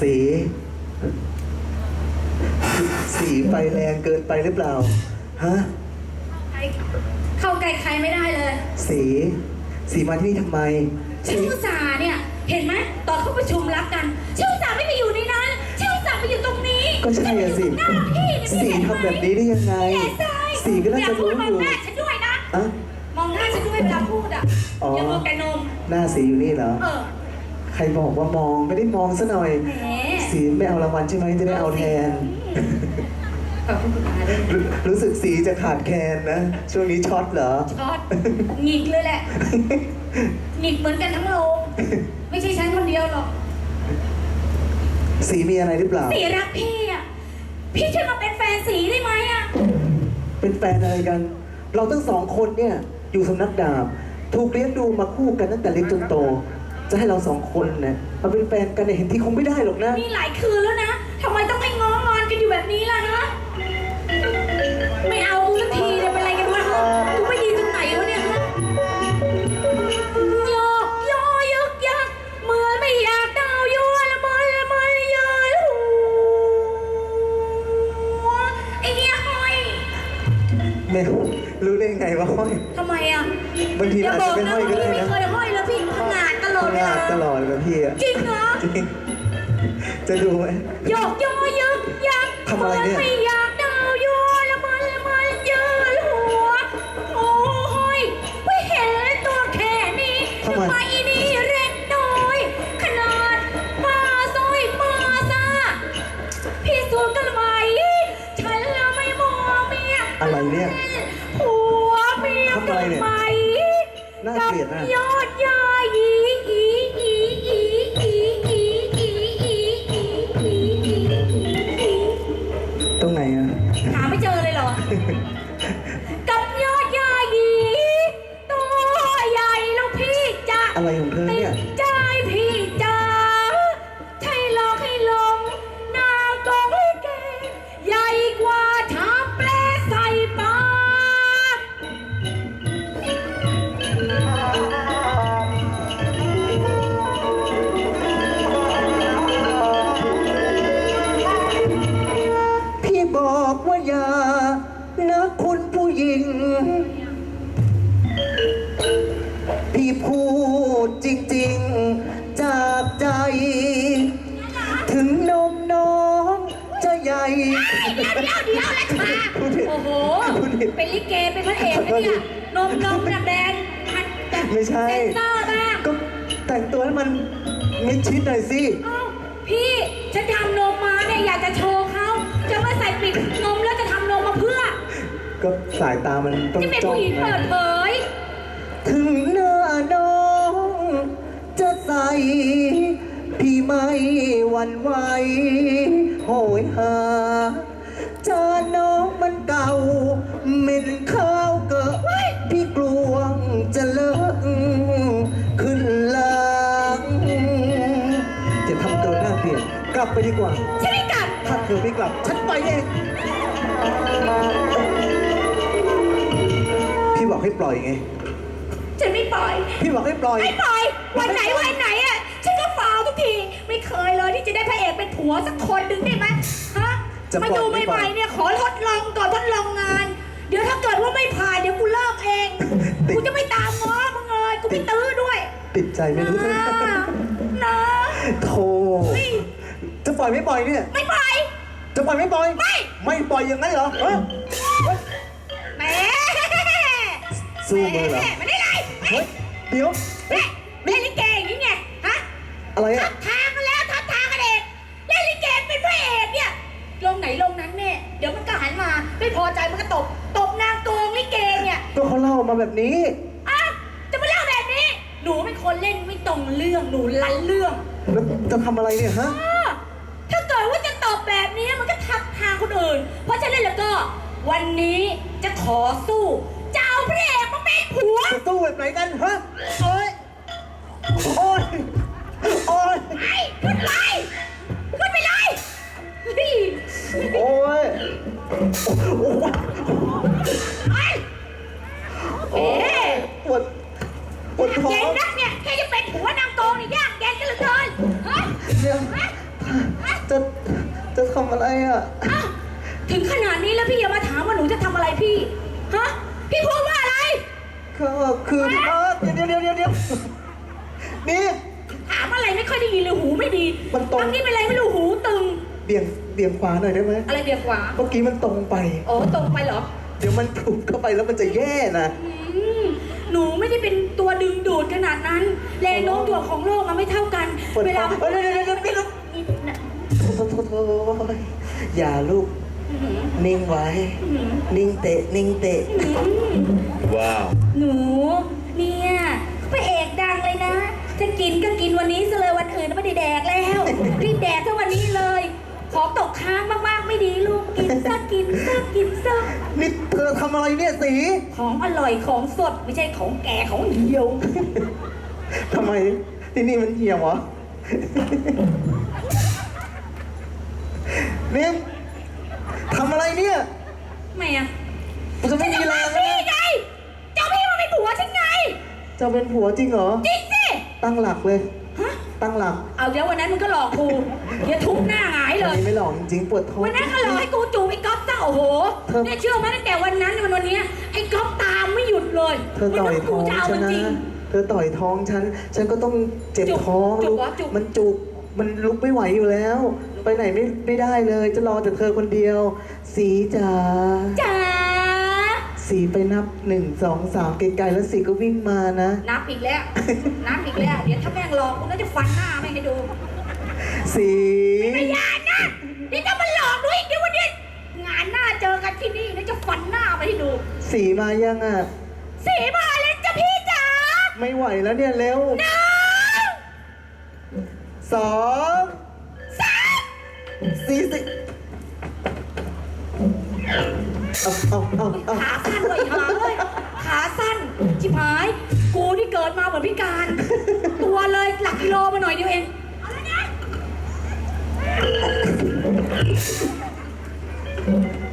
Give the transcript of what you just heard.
สี สีไฟแรงเกินไปหรือเปล่า ฮะ ใครเข้าใกล้ใครไม่ได้เลยสี สีมาที่นี่ทำไมชื่ออุตสาห์เนี่ย เห็นไหมตอนเขาประชุมรักกันชื่ออุตสาห์ไม่ไปอยู่ในนั้นชื่ออุตสาห์ไปอยู่ตรงนี้ก็ใช่อะสิไม่ได้อยู่ตรงหน้าพี่เนี่ยสีไม่เห็นทำแบบนี้ได้ยังไงแย่ใจสีก็น่าจะรู้อย่าพูดมอยู่องหน้าฉันด้วยนะ อะ มองหน้าฉันด้วยเวลาพูดอะ อ๋ออ อย่ามองแต่นม หน้าสีอยู่นี่เหรอ เออใค รบอกว่ามองไม่ได้มองซะหน่อย แหมสีไม่เอารางวัลใช่ไหมจะได้เอาแทน ขอบคุณคุณอาด้วยรู้รู้สึกสีจะขาดแคลนนะ ช่วงนี้ช็อตเหรอ ช็อตหงิกเลยแหละหงิกเหมือนกันทั้งโลก ไม่ใช่ฉันคนเดียวหรอก สีมีอะไรหรือเปล่า สีรักพี่อะ พี่ช่วยมาเป็นแฟนสีได้ไหมอะ เป็นแฟนอะไรกัน เราทั้งสองคนเนี่ยอยู่สำนักดาบ ถูกเลี้ยงดูมาคู่กันตั้งแต่เล็กจนโต จะให้เราสองคนเนี่ยมาเป็นแฟนกันเนี่ยเห็นที่คงไม่ได้หรอกนะมีหลายคืนแล้วนะ ทำไมต้องให้ง้องอนกันอยู่แบบนี้ล่ะฮะ ไม่เอากูสักทีเนี่ยเป็นอะไรกันวะฮะกูไม่ดีตรงไหนวะเนี่ยฮะโยกโยยึกยักเหมือนไม่อยากดาวยัวละมันละมันเยอะหัวไอเนี่ยห้อยไม่รู้ได้ไงว่าห้อยทำไมอะ บางทีอย่าอาจบอจะกเป็นนะห้อยว่าก็พี่ได้ไม่นะ เคยห้อยแล้วพี่พังงา ลอดเวพลาลาดตลอดเลยพี่อะจริงเหรอจริงจะดูไหมโยกโยยึกยักทำอะไรเนี่ย ไม่อยากดาวยั่วละมันละมันเยอะหัว โอ้ยไม่เห็นตัวแค่นี้ทำไมนี่เล็กน้อย ขนาดมาซอยมาซาพี่สูจน์กันไหมฉันละไม่มองเมีย อะไรเนี่ย หัวเมียทำอะไรเนี่ยไหมน่าเกลียดนะ กับยอดยาอี ตรงไหนอะหาไม่เจอเลยเหรอ กับ เดี๋ยวเดี๋ยวเดี๋ยวราชาพูดผิดโอ้โหพูดผิดเป็นลิเก เป็นพระเอกนะเนี่ย นมนมระแดงหัดแบบไม่ใช่ เซ็นเซอร์บ้างก็แต่งตัวให้มันมิดชิดหน่อยสิ เอ้าพี่ฉันทำนมมาเนี่ยอยากจะโชว์เขาจะมาใส่ปิดนมแล้วจะทำนมมาเพื่อก็สายตามันต้องจะเป็นจ้องผู้หญิงนะเปิดเผย ถึงหน้าน้อง จะใส พี่ไม่หวั่นไหว โหยหา จานน้องมันเก่าเหม็นข้าวเกอะพี่กลวงจะเลอะขึ้นหลังจะทำตัวหน้าเปลี่ยนกลับไปดีกว่า ฉันไม่กลับ ถ้าเธอไม่กลับ ฉันไปเอง พี่บอกให้ปล่อยไง ฉันไม่ปล่อย พี่บอกให้ปล่อย ไม่ปล่อย วันไหนวันไหนอะฉัน พระเอกเป็นผัวสักคนหนึ่งได้ไหมฮะจะมาปล่ดูอยไม่ใหปล่ม่อยๆเนี่ยขอทดลองก่อนทดลองงาน เดี๋ยวถ้าเกิดว่าไม่ผ่านเดี๋ยวกูเลิกเองติด กูจะไม่ตามง้อมึงเลยกูไม่ตื้อด้วยติดใจไม่รู้นะนะโธ่เฮ้ยจะปล่อยไม่ปล่อยเนี่ย ไม่ปล่อยจะปล่อยไม่ปล่อย ไม่ ไม่ปล่อยอย่างนั้นเหรอเอ้ยเฮ้ย แหมสู้มือเหรอ แหมไม่ได้ไรเฮ้ยเดี๋ยวเล่นเล่นลิเกอย่างนี้ไงฮะอะไรทัอะบทางกันแล้วทับ ไม่พอใจมันก็ตบ ตบนางโกงลิเกเนี่ยก็เขาเล่ามาแบบนี้ อะจะมาเล่าแบบนี้ หนูเป็นคนเล่นไม่ตรงเรื่อง หนูลันเรื่องแล้วจะทำอะไรเนี่ยฮะ อ้อถ้าเกิดว่าจะตอบแบบนี้มันก็ทับทางคนอื่น เพราะฉะนั้นแล้วก็ วันนี้จะขอสู้ จะเอาพระเอกมาเป็นผัว จะสู้ ปวดท้อเย็นงนักเนี่ยแค่จะเป็นผัวนางโกงนี่ยากเย็นกันเหลือเกินฮะเดี๋ยว ฮะจะ จะทำอะไรอะอ้าวถึงขนาดนี้แล้วพี่อย่ามาถามว่าหนูจะทำอะไรพี่ฮะพี่พูดว่าอะไร ก็คือเออเดี๋ยวเดี๋ยวเดี๋ยวเดี๋ยวนี่ ถามอะไรไม่ค่อยได้ยินเลยหูไม่ดีมันตรงบางทีเป็นอะไรไม่รู้หูตึงเบี่ยง เบี่ยงขวาหน่อยได้ไหมอะไรเดียวกว่าเมื่อกี้มันตรงไปโอ้ตรงไปเหรอเดี๋ยวมันถูกเข้าไปแล้วมันจะแย่นะอืม หนูไม่ได้เป็นตัวดึงดูดขนาดนั้น แรงโน้มถ่วงของโลกมันไม่เท่ากันปวดเวลาท้องเอ้ยเดี๋ยวเดี๋ยวเดี๋ยวเดี๋ยวนี่นะโทษโทษโทษโทษอย่าลูกอื้อหือนิ่งไว้อื้อหือนิ่งเตะ นิ่งเตะอื้อหือว้าว หนู เนี่ยพระเอกดังเลยนะ จะกินก็กินวันนี้ซะเลยวันอื่นไม่ได้แดกแล้วรีบแดกซะวันนี้เลย ของตกค้างมากๆไม่ดีลูก กินซะกินซะกินซะนี่เธอทำอะไรเนี่ยสีของอร่อยของสดไม่ใช่ของแก่ของเหี่ยวทำไมที่นี่มันเหี่ยวเหรอเนี่ยทำอะไรเนี่ยทำไมอะมันจะไม่มีแรงเจ้านะพี่ไงเจ้าพี่มาเป็นผัวฉันไงเจะเป็นผัวจริงเหรอ จริงสิตั้งหลักเลย ฮะ ตั้งหลัก เอาเดี๋ยววันนั้นมึงก็หลอกกูเดี๋ยวทุบหน้าหงายเลวันย นี้ไม่หลอกจริงๆปวดท้องวันนั้นก็หลอกให้กู เธอ เนี่ยเชื่อไหมตั้งแต่วันนั้นจนวันเนี้ยไอ้ก๊อฟตามไม่หยุดเลยเธอต่อยวันนั้นท้กูองจะเอาฉัมันนนะจริงเธอต่อยท้องฉัน ฉันก็ต้องเจ็บจุกท้องจุกลูกเหรอจุก มันจุก มันลุกไม่ไหวอยู่แล้ว ไปไหนไม่ไม่ได้เลย จะรอแต่เธอคนเดียว สีจ๋า จ๋าสีไปนับหนึ่งสองสามไกลๆแล้วสีก็วิ่งมานะ นับอีกแล้ว นับอีกแล้ว เดี๋ยวถ้าแม่งหลอกกูน่าจะฟันหน้าแม่งให้ดู สี ไม่อย จะฟันหน้าไปให้ดู สีมายังอะ สีมาเลยจ้ะพี่จ๋าไม่ไหวแล้วเนี่ยเร็วหนึ่งสองสามสี่สิเอาเอาเอาเอาขาสั้นเลยหาเลยขาสั้นชิบหาย กูนี่เกิดมาเหมือนพิการ ตัวเลยหลักกิโลมาหน่อยเดียวเองเอาเลยนะกู